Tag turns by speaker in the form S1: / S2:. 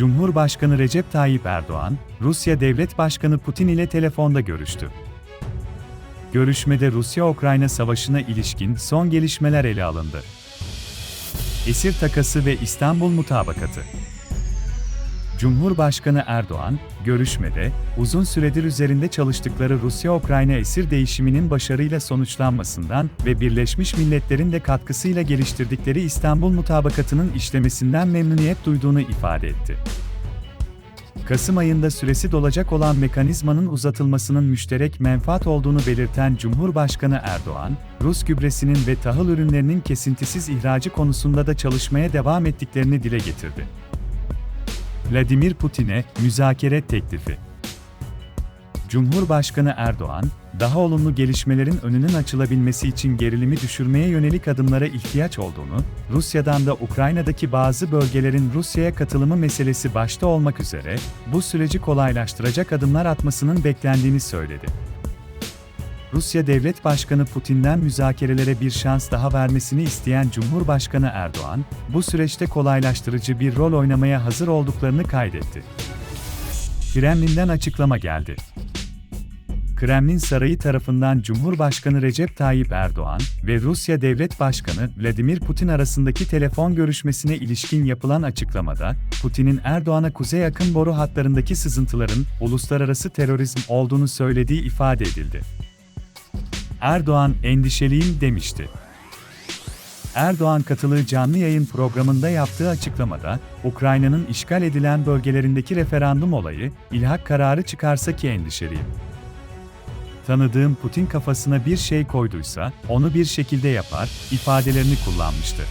S1: Cumhurbaşkanı Recep Tayyip Erdoğan, Rusya Devlet Başkanı Putin ile telefonda görüştü. Görüşmede Rusya-Ukrayna savaşına ilişkin son gelişmeler ele alındı. Esir takası ve İstanbul Mutabakatı Cumhurbaşkanı Erdoğan, görüşmede, uzun süredir üzerinde çalıştıkları Rusya-Ukrayna esir değişiminin başarıyla sonuçlanmasından ve Birleşmiş Milletler'in de katkısıyla geliştirdikleri İstanbul Mutabakatı'nın işlemesinden memnuniyet duyduğunu ifade etti. Kasım ayında süresi dolacak olan mekanizmanın uzatılmasının müşterek menfaat olduğunu belirten Cumhurbaşkanı Erdoğan, Rus gübresinin ve tahıl ürünlerinin kesintisiz ihracı konusunda da çalışmaya devam ettiklerini dile getirdi. Vladimir Putin'e müzakere teklifi. Cumhurbaşkanı Erdoğan, daha olumlu gelişmelerin önünün açılabilmesi için gerilimi düşürmeye yönelik adımlara ihtiyaç olduğunu, Rusya'dan da Ukrayna'daki bazı bölgelerin Rusya'ya katılımı meselesi başta olmak üzere, bu süreci kolaylaştıracak adımlar atmasının beklendiğini söyledi. Rusya Devlet Başkanı Putin'den müzakerelere bir şans daha vermesini isteyen Cumhurbaşkanı Erdoğan, bu süreçte kolaylaştırıcı bir rol oynamaya hazır olduklarını kaydetti. Kremlin'den açıklama geldi. Kremlin Sarayı tarafından Cumhurbaşkanı Recep Tayyip Erdoğan ve Rusya Devlet Başkanı Vladimir Putin arasındaki telefon görüşmesine ilişkin yapılan açıklamada, Putin'in Erdoğan'a kuzey yakın boru hatlarındaki sızıntıların uluslararası terörizm olduğunu söylediği ifade edildi. Erdoğan endişeliyim demişti. Erdoğan katıldığı canlı yayın programında yaptığı açıklamada, Ukrayna'nın işgal edilen bölgelerindeki referandum olayı, ilhak kararı çıkarsa ki endişeliyim. Tanıdığım Putin kafasına bir şey koyduysa, onu bir şekilde yapar, ifadelerini kullanmıştı.